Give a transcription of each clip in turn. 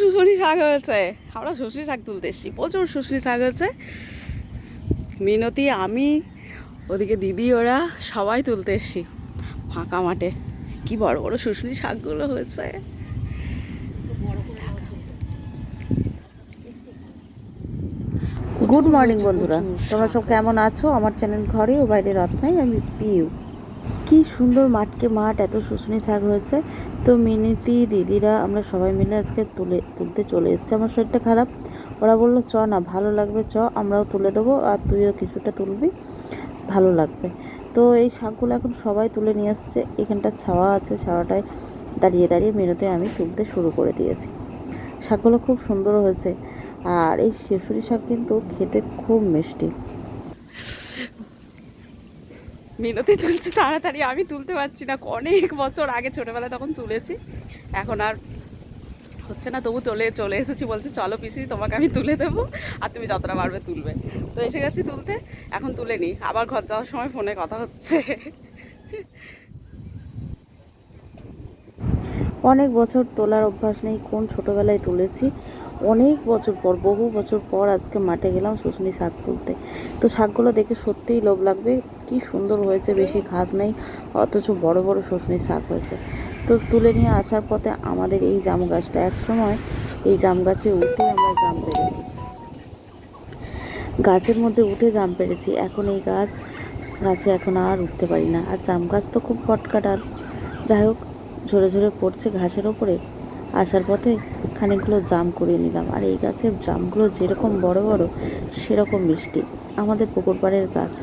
শুশুনি শাক হয়েছে। আমরা শুশুনি শাক তুলতে এসেছি। প্রচুর শুশুনি শাক হয়েছে। মিনতি আমি ওদিকে দিদি ওরা সবাই তুলতে এসেছি ফাঁকা মাঠে। কি বড় বড় শুশুনি শাকগুলো হয়েছে। গুড মর্নিং বন্ধুরা। তোমরা সব কেমন আছো? আমার চ্যানেল ঘরে ও বাইরে রত্নাই আমি পিউ। কি সুন্দর মাঠকে মাঠ, এত শুশুনি শাক হয়েছে। তো মিনিতি, দিদিরা, আমরা সবাই মিলে আজকে তুলে, তুলতে চলে এসেছি। আমার শরীরটা খারাপ। ওরা বলল, চ না, ভালো লাগবে, চ, আমরাও তুলে দেবো, আর তুইও কিছুটা তুলবি, ভালো লাগবে। তো এই শাকগুলো এখন সবাই তুলে নিয়ে আসছে। এখানটা ছাওয়া আছে, ছাওয়াটায় দাঁড়িয়ে দাঁড়িয়ে মেনুতে আমি তুলতে শুরু করে দিয়েছি। শাকগুলো খুব সুন্দর হয়েছে। আর এই শেষুরি শাক কিন্তু খেতে খুব মিষ্টি। মিনতি তুলছে, তাড়াতাড়ি আমি তুলতে পারছি না। অনেক বছর আগে ছোটবেলায় তখন তুলেছি। এখন আর হচ্ছে না, তবু তোলে, চলে এসেছি বলছে, চলো পিসি, তোমাকে আমি তুলে দেবো আর তুমি যতটা পারবে তুলবে। তো এসে গেছি তুলতে, এখন তুলে নি আবার ঘর যাওয়ার সময় ফোনে কথা হচ্ছে। অনেক বছর তোলার অভ্যাস নেই, কোন ছোটোবেলায় তুলেছি? অনেক বছর পর, বহু বছর পর আজকে মাঠে গেলাম শুশুনি শাক তুলতে। তো শাকগুলো দেখে সত্যিই লোভ লাগবে, কি সুন্দর হয়েছে, বেশি ঘাস নেই, অথচ বড় বড় শুশনি শাক হয়েছে। তো তুলে নিয়ে আসার পথে আমাদের এই জাম গাছটা, এক সময় এই জাম গাছে উঠে আমরা জাম পেরেছি। গাছের মধ্যে উঠে জাম পেরেছি, এখন এই গাছ, গাছে এখন আর উঠতে পারি না। আর জাম গাছ তো খুব ফটকা ডাল যাই হোক, ঝরে ঝরে পড়ছে ঘাসের ওপরে। আসার পথে খানিকগুলো জাম কুড়িয়ে নিলাম। আর এই গাছের জামগুলো যেরকম বড় বড়, সেরকম মিষ্টি। আমাদের পুকুর পাড়ের গাছ।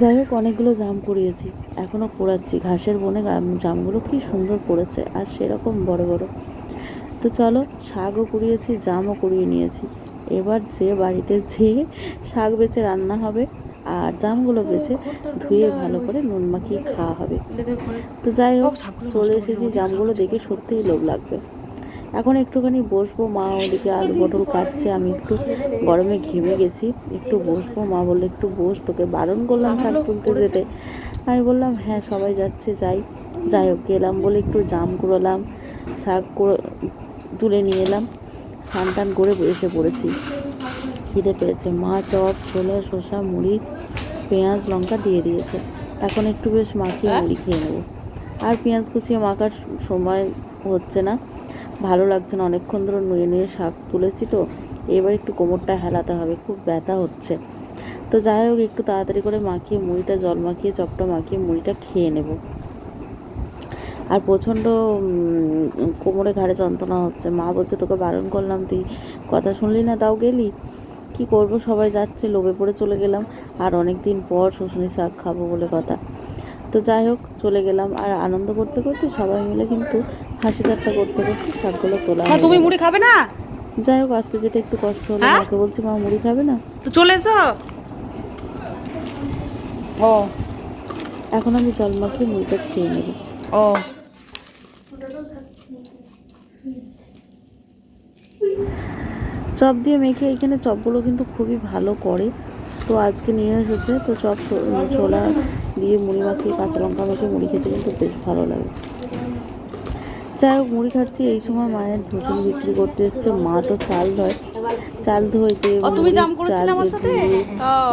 যাই হোক, অনেকগুলো জাম কুড়িয়েছি এখনও কুড়াচ্ছি ঘাসের বনে জামগুলো কি সুন্দর পড়েছে, আর সেরকম বড় বড়। তো চলো, শাকও কুড়িয়েছি, জামও কুড়িয়ে নিয়েছি। এবার যে বাড়িতে যেয়ে শাক বেচে রান্না হবে আর জামগুলো বেচে ধুয়ে ভালো করে নুন মাখিয়ে খাওয়া হবে। তো যাই হোক চলে এসেছি জামগুলো দেখে সত্যিই লোভ লাগবে। এখন একটুখানি বসবো মা ওদিকে আলু পটল কাটছে আমি একটু গরমে ঘেমে গেছি। একটু বসবো মা বলল একটু বস তোকে বারণ করলাম শাক তুলতে যেতে। আমি বললাম হ্যাঁ সবাই যাচ্ছে যাই। যাই হোক গেলাম বলে একটু জাম কুড়োলাম শাক তুলে নিয়ে এলাম। স্নান টান করে এসে পড়েছি। খিদে পেয়েছে। মা চপ ছোলা শসা মুড়ি পেঁয়াজ লঙ্কা দিয়ে দিয়েছে। এখন একটু বেশ মাখিয়ে মুড়ি খেয়ে নেব। আর পেঁয়াজ কুচিয়ে মাখার সময় হচ্ছে না। ভালো লাগছে না। অনেকক্ষণ ধরে নুয়ে নুয়ে শাক তুলেছি তো। এবার একটু কোমরটা হেলাতে হবে। খুব ব্যথা হচ্ছে। তো যাই হোক একটু তাড়াতাড়ি করে মাখিয়ে মুড়িটা জল মাখিয়ে চপটা মাখিয়ে মুড়িটা খেয়ে নেব। আর প্রচণ্ড কোমরে ঘাড়ে যন্ত্রণা হচ্ছে। মা বলছে তোকে বারণ করলাম তুই। কথা শুনলি না? তাও গেলি? কি করব? সবাই যাচ্ছে লোভে পড়ে চলে গেলাম। আর অনেক দিন পর শুশুনি শাক খাব বলে কথা। তো যাই হোক চলে গেলাম। আর আনন্দ করতে করতে সবাই মিলে কিন্তু হাসি ঠাট্টা করতে করতে শাকগুলো তোলা হ্যাঁ তুমি মুড়ি খাবে না? যাই হোক আসতে যেতে একটু কষ্ট হলো। হ্যাঁ? মাকে বলছি মা মুড়ি খাবে না? তো চলে এসো। ও। এখন আমি জল মাখিয়ে মুড়িটা খেয়ে নেব। ও। চপ দিয়ে মেখে এখানে চপগুলো কিন্তু খুবই ভালো করে। তো আজকে নিয়ে এসেছে তো চপ ছোলা দিয়ে মুড়ি মাখিয়ে কাঁচা লঙ্কা মাখিয়ে মুড়ি খেতে কিন্তু বেশ ভালো লাগে। যাই হোক মুড়ি খাচ্ছি এই সময় মায়ের ধুতুন বিক্রি করতে এসছে মা তো চাল ধয়। চাল ধোয় যে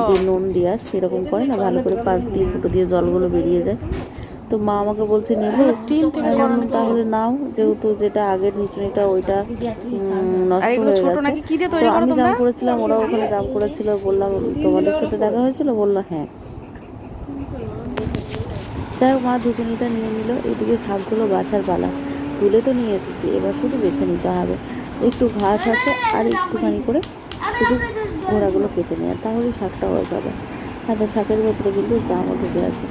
যে নুন দেওয়া সেরকম করে না ভালো করে পাশ দিয়ে ফুটো দিয়ে জলগুলো বেরিয়ে যায়। তো মা আমাকে বলছে নেব তাহলে নাও যেহেতু যেটা আগের নিচুনিটা ওইটা নষ্ট হয়ে গেছে। তো আমি জাম করেছিলাম ওরাও ওখানে জাম করেছিল বললাম তোমাদের সাথে দেখা হয়েছিল? বলল হ্যাঁ। যাই হোক মা ধুকুনিটা নিয়ে নিল এদিকে শাকগুলো বাছার পালা। তুলে তো নিয়ে এসেছি এবার শুধু বেছে নিতে হবে। একটু ঘাস আছে আর একটুখানি করে শুধু ঘোড়াগুলো কেটে নেওয়া তাহলে শাকটা হয়ে যাবে। তো শাকের ভেতরে কিন্তু জামও ঢুকে আছে।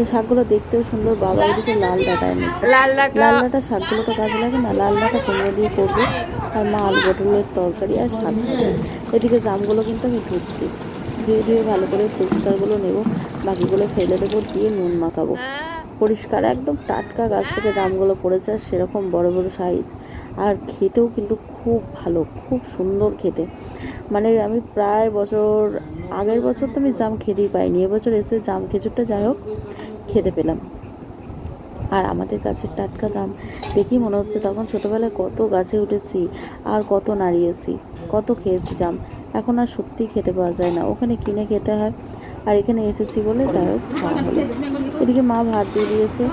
তো শাকগুলো দেখতেও সুন্দর বাবা এদিকে লাল ডাটা এনেছে। লাল লাল ডাঁটা শাকগুলো তো কাজে লাগে না লাল ডাঁটা কুমড়ো দিয়ে করব। আর মা আলু পটলের তরকারি আর শাক এদিকে জামগুলো কিন্তু আমি ধুচ্ছি। ধুয়ে ধুয়ে ভালো করে পরিষ্কারগুলো নেব। বাকিগুলো ফেলে দেবো দিয়ে নুন মাখাবো। পরিষ্কার একদম টাটকা গাছ থেকে জামগুলো পড়েছে আর সেরকম বড় বড় সাইজ আর খেতেও কিন্তু খুব ভালো খুব সুন্দর খেতে। মানে আমি প্রায় বছর আগের বছর তো আমি জাম খেতেই পাইনি। এবছর এসে জাম খেজুরটা যাই হোক খেতে পেলাম। আর আমাদের গাছের টাটকা জাম দেখি মনে হচ্ছে তখন ছোটোবেলায় কত গাছে উঠেছি আর কত নাড়িয়েছি, কত খেয়েছি জাম। এখন আর সত্যিই খেতে পাওয়া যায় না, ওখানে কিনে খেতে হয়। আর এখানে এসেছি বলে যাই হোক এদিকে মা ভাত দিয়ে দিয়েছে,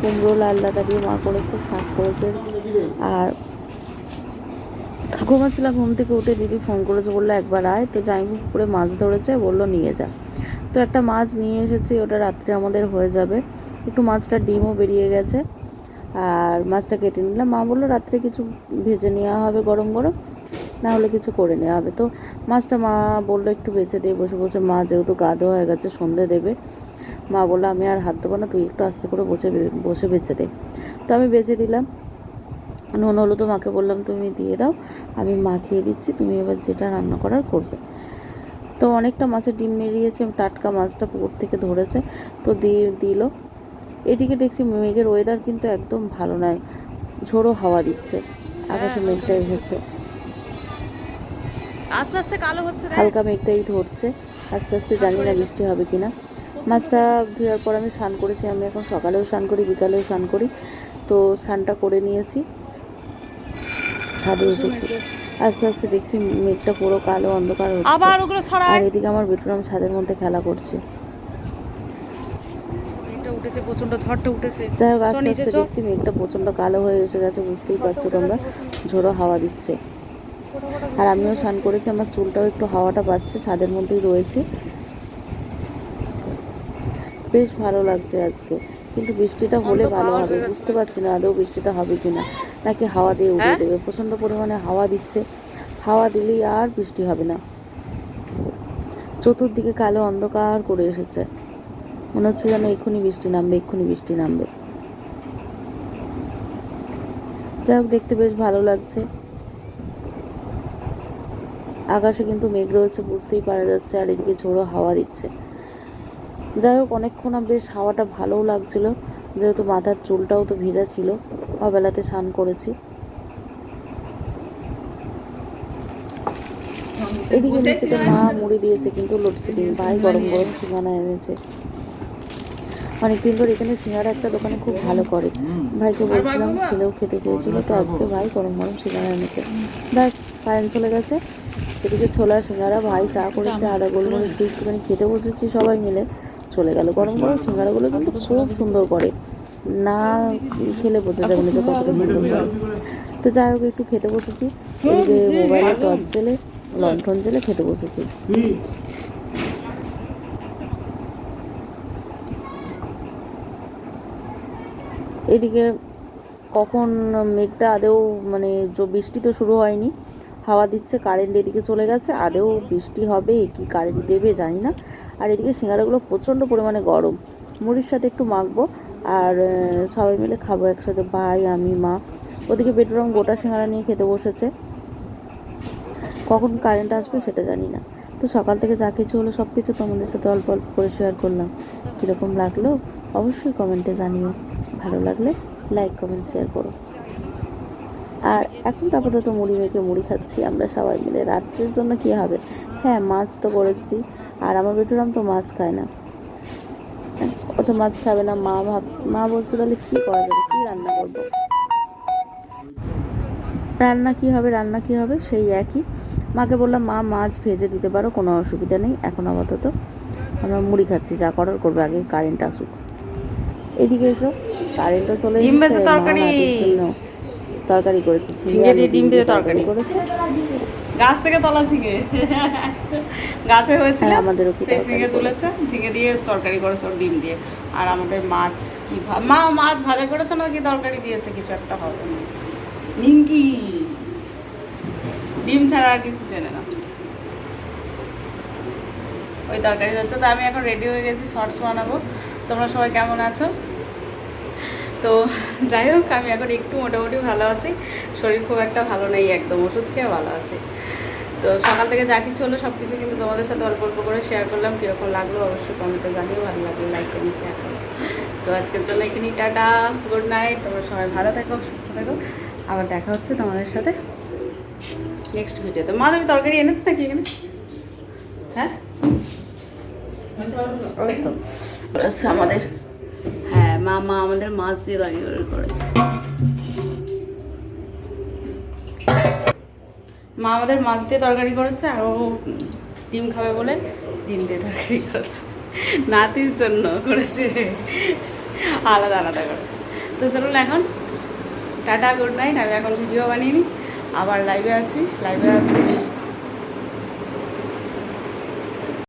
কুমড়ো, লাল ডাটা দিয়ে মা করেছে, শাক করেছে। আর ঘুমাচ্ছিলাম ঘুম থেকে উঠে দিদি ফোন করেছে, বলল একবার আয়। তো জাইমু পুকুরে মাছ ধরেছে, বলল নিয়ে যা। তো একটা মাছ নিয়ে এসেছি, ওটা রাত্রে আমাদের হয়ে যাবে। একটু মাছটা ডিমও বেরিয়ে গেছে, আর মাছটা কেটে নিলাম। মা বলল, রাত্রে কিছু ভেজে নেওয়া হবে গরম গরম, না হলে কিছু করে নেওয়া হবে। তো মাছটা মা বলল, একটু বেছে দিয়ে বসে বসে মা যেহেতু গা ধোয়া হয়ে গেছে, সন্ধে দেবে। মা বলল, আমি আর হাত দেবো না, তুই একটু আস্তে করে বসে বসে বেঁচে দে। তো আমি বেঁচে দিলাম। নুন হলুদও মাকে বললাম, তুমি দিয়ে দাও, আমি মাখিয়ে দিচ্ছি, তুমি এবার যেটা রান্না করার করবে। তো অনেকটা মাছের ডিম বেরিয়েছে টাটকা মাছটা পুকুর থেকে ধরেছে তো দিয়ে দিল। এদিকে দেখছি মেঘের ওয়েদার কিন্তু একদম ভালো নয় ঝোড়ো হাওয়া দিচ্ছে আকাশে মেঘটা এসেছে। আস্তে আস্তে কালো হচ্ছে হালকা মেঘটাই ধরছে আস্তে আস্তে জানি না বৃষ্টি হবে কিনা। মাছটা ধোয়ার পর আমি স্নান করেছি আমি এখন সকালেও স্নান করি বিকালেও স্নান করি তো স্নানটা করে নিয়েছি। ছাদে এসেছি। আস্তে আস্তে দেখছি মেঘটা পুরো কালো অন্ধকার হচ্ছে। আবার ওগুলো আর এদিকে আমার বেটুরাম ছাদের মধ্যে খেলা করছে। উঠেছে প্রচণ্ড ঝড়টা উঠেছে। যাই হোক আস্তে আস্তে দেখছি মেঘটা প্রচণ্ড কালো হয়ে এসে গেছে বুঝতেই পারছ তোমরা। ঝোড়ো হাওয়া দিচ্ছে। আর আমিও স্নান করেছি আমার চুলটাও একটু হাওয়াটা পাচ্ছে ছাদের মধ্যেই রয়েছে। বেশ ভালো লাগছে আজকে কিন্তু বৃষ্টিটা হলে ভালো হবে বুঝতে পারছি না আদৌ বৃষ্টিটা হবে কিনা। নাকি হাওয়া দিয়ে উড়িয়ে হ্যাঁ? দেবে। প্রচণ্ড পরিমাণে হাওয়া দিচ্ছে। হাওয়া দিলেই আর বৃষ্টি হবে না। চতুর্দিকে কালো অন্ধকার করে এসেছে। মনে হচ্ছে যেন এক্ষুনি বৃষ্টি নামবে এক্ষুনি বৃষ্টি নামবে। যাই হোক দেখতে বেশ ভালো লাগছে। আকাশে কিন্তু মেঘ রয়েছে বুঝতেই পারা যাচ্ছে আর এদিকে ঝোড়ো হাওয়া দিচ্ছে। যাই হোক অনেকক্ষণ বেশ হাওয়াটা ভালোও লাগছিল। যেহেতু মাথার চুলটাও তো ভিজা ছিল অবেলাতে স্নান করেছি। এদিকে মা মুড়ি দিয়েছে কিন্তু ভাই গরম গরম সিঙ্গানা এনেছে। অনেকদিন ধরে এখানে সিঙ্গারা একটা দোকানে খুব ভালো করে। ভাইকে বলছিলাম ছেলেও খেতে চেয়েছিল তো আজকে ভাই গরম গরম সিঙ্গারা এনেছে। ব্যাস কারেন্ট চলে গেছে। এদিকে ছোলা সিঙ্গারা ভাই চা করেছে আদা গোলমরিচ দিয়ে একটুখানি খেতে বসেছি সবাই মিলে। চলে গেল। গরম গরম সিঙ্গারাগুলো কিন্তু খুব সুন্দর করে। না খেলে বোঝা যাবে না যে কতটা সুন্দর করে। তো যাই হোক, একটু খেতে বসেছি। এই যে মোবাইলে টর্চ জেলে লণ্ঠন জেলে খেতে বসেছি। এদিকে কখন মেঘটা আদেও মানে বৃষ্টি তো শুরু হয়নি। হাওয়া দিচ্ছে কারেন্ট এদিকে চলে গেছে, আদেও বৃষ্টি হবে কি কারেন্ট দেবে জানি না। আর এদিকে সিঙ্গারাগুলো প্রচণ্ড পরিমাণে গরম। মুড়ির সাথে একটু মাখবো, আর সবাই মিলে খাব একসাথে, ভাই, আমি, মা। ওদিকে বেডরুম গোটা সিঙ্গারা নিয়ে খেতে বসেছে। কখন কারেন্ট আসবে সেটা জানি না। তো সকাল থেকে যা কিছু হলো সব কিছু তোমাদের সাথে অল্প অল্প করে শেয়ার করলাম। কীরকম লাগল? অবশ্যই কমেন্টে জানিও। ভালো লাগলে লাইক কমেন্ট শেয়ার করো। আর এখন তো আপাতত মুড়ি মেখে মুড়ি খাচ্ছি আমরা সবাই মিলে। রাত্রের জন্য কি হবে? হ্যাঁ মাছ তো করেছি আর আমার বেটুরাম তো মাছ খায় না। ও তো মাছ খাবে না মা ভাব মা বলছে তাহলে কী করা যাবে? কী রান্না করব? রান্না কি হবে রান্না কি হবে? সেই একই। মাকে বললাম মা মাছ ভেজে দিতে পারো কোনো অসুবিধা নেই। এখন আপাতত আমরা মুড়ি খাচ্ছি যা করার করবে আগে কারেন্ট আসুক। এদিকে কারেন্টও চলে তরকারি। তরকারি করেছে ঝিঙে দিয়ে ডিম দিয়ে তরকারি। করেছে। গাছ থেকে তোলা ঝিঙে। গাছে হয়েছিল হ্যাঁ, আমাদেরও কি সেই ঝিঙে তুলেছে ঝিঙে দিয়ে তরকারি করেছে ওর ডিম দিয়ে। আর আমাদের মাছ কি মা মাছ ভাজা করেছে না কি তরকারি দিয়েছে কিছু একটা হবে। না নিঙ্কি ডিম ছাড়া আর কিছু চেনে না। ওই তরকারি হচ্ছে তো আমি এখন রেডি হয়ে গেছি শর্টস বানাবো। তোমরা সবাই কেমন আছো? তো যাই হোক, আমি এখন একটু মোটামুটি ভালো আছি। শরীর খুব একটা ভালো নেই একদম, ওষুধ খেয়ে ভালো আছি। তো সকাল থেকে যা কিছু হলো সব কিছু কিন্তু তোমাদের সাথে অল্প অল্প করে শেয়ার করলাম, কীরকম লাগল অবশ্যই কমেন্টে জানিও, ভালো লাগলে লাইক করুন শেয়ার করো। তো আজকের জন্য এখানেই টাটা গুড নাইট তোমরা সবাই ভালো থাকো, সুস্থ থাকো। আবার দেখা হচ্ছে তোমাদের সাথে নেক্সট ভিডিওতে মা, তুমি তরকারি এনেছো নাকি এখানে? হ্যাঁ? ওই তো। আচ্ছা আমাদের মা আমাদের মাছ দিয়ে তরকারি করেছে। মা আমাদের মাছ দিয়ে তরকারি করেছে আর ও ডিম খাবে বলে ডিম দিয়ে তরকারি করেছে। নাতির জন্য করেছে। আলাদা আলাদা করে। তো চলুন এখন, টাটা গুড নাইট আমি এখন ভিডিও বানিয়ে নিই। আবার লাইভে আছি। লাইভে আসব।